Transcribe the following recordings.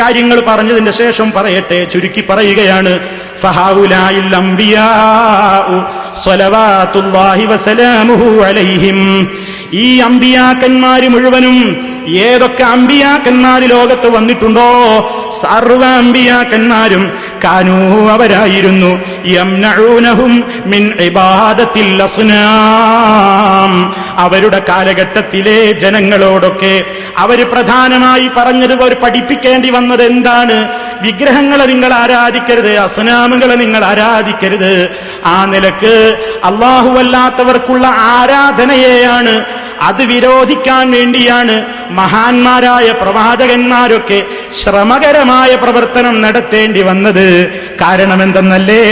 കാര്യങ്ങൾ പറഞ്ഞതിന്റെ ശേഷം പറയട്ടെ ചുരുക്കി പറയുകയാണ് ഈ അമ്പിയാക്കന്മാര് മുഴുവനും ഏതൊക്കെ അമ്പിയാക്കന്മാര് ലോകത്ത് വന്നിട്ടുണ്ടോ? സർവ അമ്പിയാക്കന്മാരും കാനൂ അവരായിരുന്നു. യംനഊനഹും മിൻ ഇബാദത്തിൽ അസ്നാം. അവരുടെ കാലഘട്ടത്തിലെ ജനങ്ങളോടൊക്കെ അവർ പ്രധാനമായി പറഞ്ഞത് അവർ പഠിപ്പിക്കേണ്ടി വന്നത് എന്താണ്? വിഗ്രഹങ്ങളെ നിങ്ങൾ ആരാധിക്കരുത് അസ്നാമുകളെ നിങ്ങൾ ആരാധിക്കരുത്. ആ നിലയ്ക്ക് അള്ളാഹുവല്ലാത്തവർക്കുള്ള ആരാധനയെയാണ് അത് വിരോധിക്കാൻ വേണ്ടിയാണ് മഹാന്മാരായ പ്രവാചകന്മാരൊക്കെ ശ്രമകരമായ പ്രവർത്തനം നടത്തേണ്ടി വന്നത്. കാരണം എന്തെന്നല്ലേ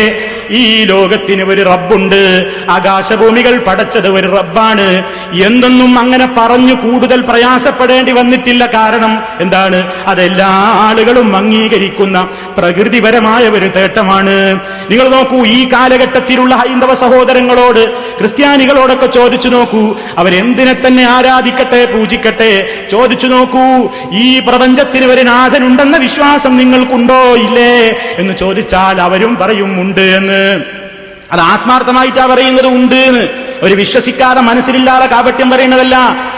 ഈ ലോകത്തിന് ഒരു റബ്ബുണ്ട്. ആകാശഭൂമികൾ പടച്ചത് ഒരു റബ്ബാണ്. എന്തൊന്നും അങ്ങനെ പറഞ്ഞു കൂടുതൽ പ്രയാസപ്പെടേണ്ടി വന്നിട്ടില്ല. കാരണം എന്താണ്? അതെല്ലാ ആളുകളും അംഗീകരിക്കുന്ന പ്രകൃതിപരമായ ഒരു തേട്ടമാണ്. നിങ്ങൾ നോക്കൂ ഈ കാലഘട്ടത്തിലുള്ള ഹൈന്ദവ സഹോദരങ്ങളോട് ക്രിസ്ത്യാനികളോടൊക്കെ ചോദിച്ചു നോക്കൂ അവരെന്തിനെ തന്നെ ആരാധിക്കട്ടെ പൂജിക്കട്ടെ? ചോദിച്ചു നോക്കൂ ഈ പ്രപഞ്ചത്തിന് ഒരു നാഥനുണ്ടെന്ന വിശ്വാസം നിങ്ങൾക്കുണ്ടോ ഇല്ലേ? എന്ന് ചോദിച്ചാൽ അവരും പറയും ഉണ്ട് എന്ന്. അത് ആത്മാർത്ഥമായിട്ടാ പറയുന്നത് ഉണ്ട് എന്ന്. ഒരു വിശ്വസിക്കാതെ മനസ്സിലില്ലാതെ കാപട്യം പറയുന്നതല്ല.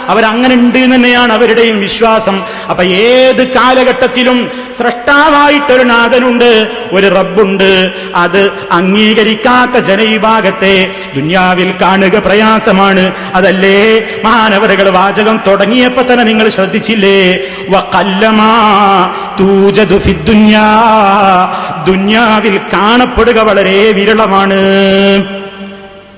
അവരങ്ങനെ ഉണ്ട് തന്നെയാണ് അവരുടെയും വിശ്വാസം. അപ്പൊ ഏത് കാലഘട്ടത്തിലും സൃഷ്ടാവായിട്ടൊരു നാഥനുണ്ട് ഒരു റബ്ബുണ്ട്. അത് അംഗീകരിക്കാത്ത ജനവിഭാഗത്തെ ദുന്യാവിൽ കാണുക പ്രയാസമാണ്. അതല്ലേ? മാനവരകൾ വാചകം തുടങ്ങിയപ്പോ തന്നെ നിങ്ങൾ ശ്രദ്ധിച്ചില്ലേ? ദുന്യാവിൽ കാണപ്പെടുക വളരെ വിരളമാണ്.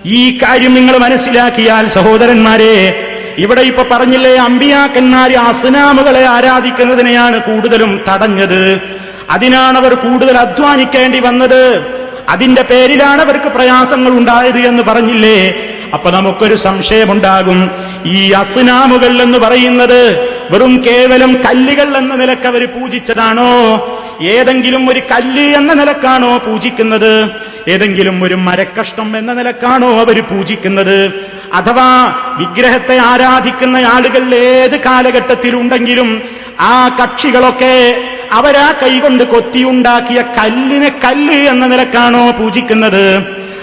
ഈ കാര്യം നിങ്ങൾ മനസ്സിലാക്കിയാൽ സഹോദരന്മാരെ ഇവിടെ ഇപ്പൊ പറഞ്ഞില്ലേ അമ്പിയാക്കന്മാര് അസ്നാമുകളെ ആരാധിക്കുന്നതിനെയാണ് കൂടുതലും തടഞ്ഞത്. അതിനാണ് അവർ കൂടുതൽ അധ്വാനിക്കേണ്ടി വന്നത്. അതിന്റെ പേരിലാണ് അവർക്ക് പ്രയാസങ്ങൾ ഉണ്ടായത് എന്ന് പറഞ്ഞില്ലേ? അപ്പൊ നമുക്കൊരു സംശയമുണ്ടാകും. ഈ അസുനാമുകൾ എന്ന് പറയുന്നത് വെറും കേവലം കല്ലുകൾ എന്ന നിലയ്ക്ക് അവർ പൂജിച്ചതാണോ? ഏതെങ്കിലും ഒരു കല്ല് എന്ന നിലക്കാണോ പൂജിക്കുന്നത്? ഏതെങ്കിലും ഒരു മരക്കഷ്ണം എന്ന നിലക്കാണോ അവർ പൂജിക്കുന്നത്? അഥവാ വിഗ്രഹത്തെ ആരാധിക്കുന്ന ആളുകൾ ഏത് കാലഘട്ടത്തിലുണ്ടെങ്കിലും ആ കക്ഷികളൊക്കെ അവരാ കൈകൊണ്ട് കൊത്തിയുണ്ടാക്കിയ കല്ലിനെ കല്ല് എന്ന നിലക്കാണോ പൂജിക്കുന്നത്?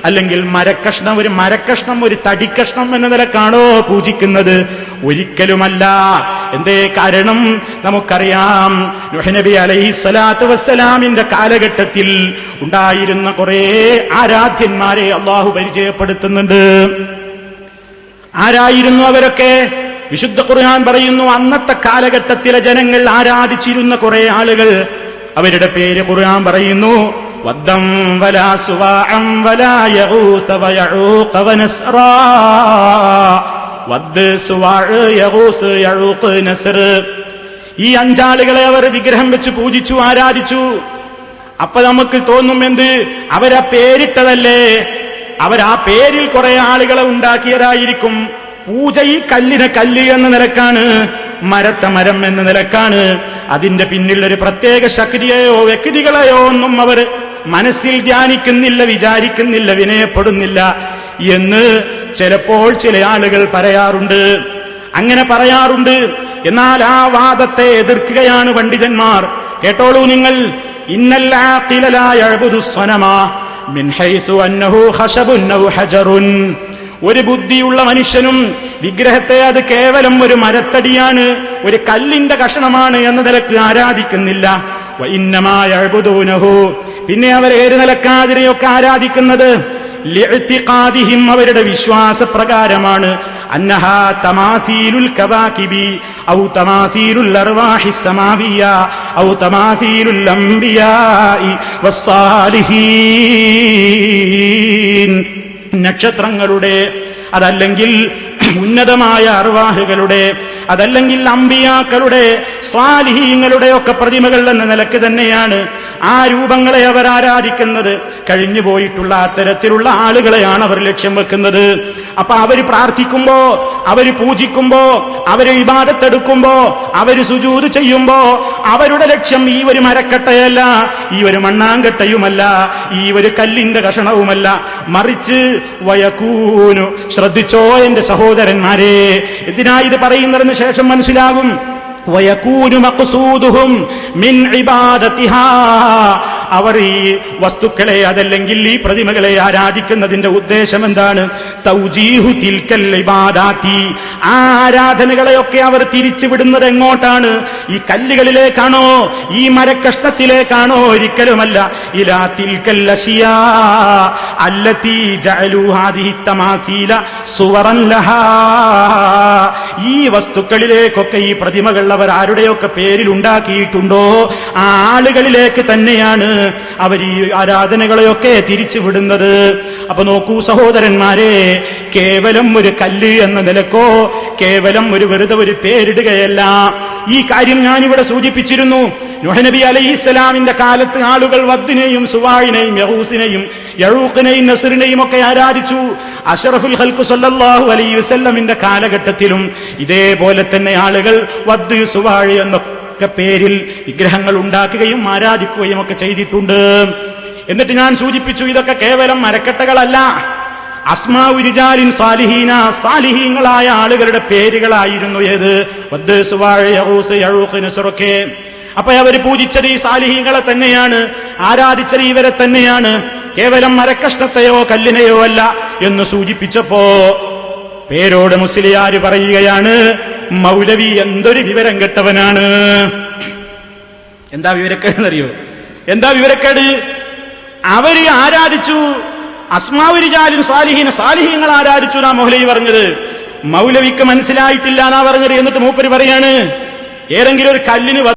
അല്ലെങ്കിൽ മരക്കഷ്ണം ഒരു മരക്കഷ്ണം ഒരു തടിക്കഷ്ണം എന്ന നിലക്കാണോ പൂജിക്കുന്നത്? ഒരിക്കലുമല്ല. എന്തേ കാരണം? നമുക്കറിയാം. നബി അലൈഹി സ്വലാത്തു വസ്സലാമിന്റെ കാലഘട്ടത്തിൽ ഉണ്ടായിരുന്ന കുറേ ആരാധ്യന്മാരെ അള്ളാഹു പരിചയപ്പെടുത്തുന്നുണ്ട്. ആരായിരുന്നു അവരൊക്കെ? വിശുദ്ധ ഖുർആൻ പറയുന്നു അന്നത്തെ കാലഘട്ടത്തിലെ ജനങ്ങൾ ആരാധിച്ചിരുന്ന കുറെ ആളുകൾ. അവരുടെ പേര് ഖുർആൻ പറയുന്നു. വദ്ദം വലാ സുവാഅം വലാ യഗൂസ വയഊഖ വനസ്റാ വദ് സുവാഅ് യഗൂസ് യഊഖ് നസ്ർ. ഈ അഞ്ചാളുകളെ അവർ വിഗ്രഹം വെച്ച് പൂജിച്ചു ആരാധിച്ചു. അപ്പൊ നമുക്ക് തോന്നും എന്ത്? അവരാ പേരിട്ടതല്ലേ? അവരാ പേരിൽ കുറെ ആളുകളെ ഉണ്ടാക്കിയതായിരിക്കും. പൂജ ഈ കല്ലിനെ കല്ല് എന്ന നിലക്കാണ് മരത്തെ മരം എന്ന നിലക്കാണ്. അതിന്റെ പിന്നിൽ ഒരു പ്രത്യേക ശക്തിയെയോ വ്യക്തികളെയോ ഒന്നും അവർ മനസ്സിൽ ധ്യാനിക്കുന്നില്ല വിചാരിക്കുന്നില്ല വിനയപ്പെടുന്നില്ല എന്ന് ചിലപ്പോൾ ചില ആളുകൾ പറയാറുണ്ട്. അങ്ങനെ പറയാറുണ്ട്. എന്നാൽ ആ വാദത്തെ എതിർക്കുകയാണ് പണ്ഡിതന്മാർ. കേട്ടോളൂ നിങ്ങൾ. ഒരു ബുദ്ധിയുള്ള മനുഷ്യനും വിഗ്രഹത്തെ അത് കേവലം ഒരു മരത്തടിയാണ് ഒരു കല്ലിന്റെ കഷണമാണ് എന്ന നിലയ്ക്ക് ആരാധിക്കുന്നില്ല. പിന്നെ അവർ ഏത് നിലക്കാതിനെയൊക്കെ ആരാധിക്കുന്നത്? ലിഅ്തിഖാദിഹിം അവരുടെ വിശ്വാസപ്രകാരമാണ്. അന്നഹ തമാസീലുൽ ഔ തമാസീലുൽ ഔ തമാസീലുൽ അംബിയാഇ നക്ഷത്രങ്ങളുടെ അതല്ലെങ്കിൽ ഉന്നതമായ അർവാഹുകളുടെ അതല്ലെങ്കിൽ അമ്പിയാക്കളുടെ സ്വാലിഹീങ്ങളുടെ ഒക്കെ പ്രതിമകൾ എന്ന നിലയ്ക്ക് തന്നെയാണ് ആ രൂപങ്ങളെ അവർ ആരാധിക്കുന്നത് കഴിഞ്ഞു പോയിട്ടുള്ള അത്തരത്തിലുള്ള ആളുകളെയാണ് അവർ ലക്ഷ്യം വെക്കുന്നത്. അപ്പൊ അവർ പ്രാർത്ഥിക്കുമ്പോ അവർ പൂജിക്കുമ്പോ അവർ വിവാദത്തെടുക്കുമ്പോ അവർ സുജൂത് ചെയ്യുമ്പോ അവരുടെ ലക്ഷ്യം ഈ ഒരു മരക്കട്ടയല്ല ഈ ഒരു മണ്ണാങ്കട്ടയുമല്ല ഈ ഒരു കല്ലിന്റെ കഷണവുമല്ല. മറിച്ച് വയക്കൂനു ശ്രദ്ധിച്ചോ എന്റെ സഹോദരന്മാരെ. ഇതിനായി ഇത് പറയുന്നതിന് ശേഷം മനസ്സിലാകും? വയകൂനു مقصودهم മിൻ ഇബാദത്തിഹാ. അവർ ഈ വസ്തുക്കളെ അതല്ലെങ്കിൽ ഈ പ്രതിമകളെ ആരാധിക്കുന്നതിന്റെ ഉദ്ദേശം എന്താണ് തൗജീഹു ആരാധനകളെയൊക്കെ അവർ തിരിച്ചുവിടുന്നത് എങ്ങോട്ടാണ് ഈ കല്ലുകളിലേക്കാണോ? ഈ മരക്കഷ്ണത്തിലേക്കാണോ? ഒരിക്കലുമല്ല. ഇലാ തിൽക്കൽ അഷിയാ. ഈ വസ്തുക്കളിലേക്കൊക്കെ ഈ പ്രതിമകൾ അവർ ആരുടെയൊക്കെ പേരിൽ ഉണ്ടാക്കിയിട്ടുണ്ടോ ആ ആളുകളിലേക്ക് തന്നെയാണ് അവർ ഈ ആരാധനകളെയൊക്കെ തിരിച്ചു വിടുന്നത് അപ്പൊ നോക്കൂ സഹോദരന്മാരെ കേവലം ഒരു കല്ല് എന്ന നിലക്കോ കേവലം ഒരു വെറുതെ ഒരു പേരിടുകയല്ല. ഈ കാര്യം ഞാനിവിടെ സൂചിപ്പിച്ചിരുന്നു. നുഹനബി അലൈഹിസ്സലാമിന്റെ കാലത്ത് ആളുകൾ വദ്ദിനെയും സുവായിനെയും യഹൂസിനെയും യഴൂഖിനെയും നസറിനെയും ഒക്കെ ആരാധിച്ചു. അഷറഫുൽ ഹൽക്കു സല്ലാഹു അലൈ വസല്ലമിന്റെ കാലഘട്ടത്തിലും ഇതേപോലെ തന്നെ ആളുകൾ വദ് സുവാഴി എന്നൊക്കെ പേരിൽ വിഗ്രഹങ്ങൾ ഉണ്ടാക്കുകയും ആരാധിക്കുകയും ഒക്കെ ചെയ്തിട്ടുണ്ട്. എന്നിട്ട് ഞാൻ സൂചിപ്പിച്ചു ഇതൊക്കെ കേവലം മരക്കെട്ടകളല്ല അസ്മാഉരിജാലിൻ സാലിഹീന സാലിഹീങ്ങളായ ആളുകളുടെ പേരുകളായിരുന്നു ഏത്? അപ്പൊ അവർ പൂജിച്ചത് ഈ സാലിഹീങ്ങളെ തന്നെയാണ് ആരാധിച്ചത് ഇവരെ തന്നെയാണ്. കേവലം മരക്കഷ്ണത്തെയോ കല്ലിനെയോ അല്ല എന്ന് സൂചിപ്പിച്ചപ്പോ പേരോട് മുസ്ലിയാര് പറയുകയാണ് മൗലവി എന്തൊരു വിവരം കെട്ടവനാണ്? എന്താ വിവരക്കേടെന്നറിയോ? എന്താ വിവരക്കേട്? അവർ ആരാധിച്ചു? അസ്മാവുരിജാലും സാലിഹീന സാലിഹീങ്ങൾ ആരാധിച്ചു എന്നാ മൗലവി പറഞ്ഞത്. മൗലവിക്ക് മനസ്സിലായിട്ടില്ല എന്നാ പറഞ്ഞത് എന്നിട്ട് മൂപ്പര് പറയാണ്. ഏതെങ്കിലും ഒരു കല്ലിന്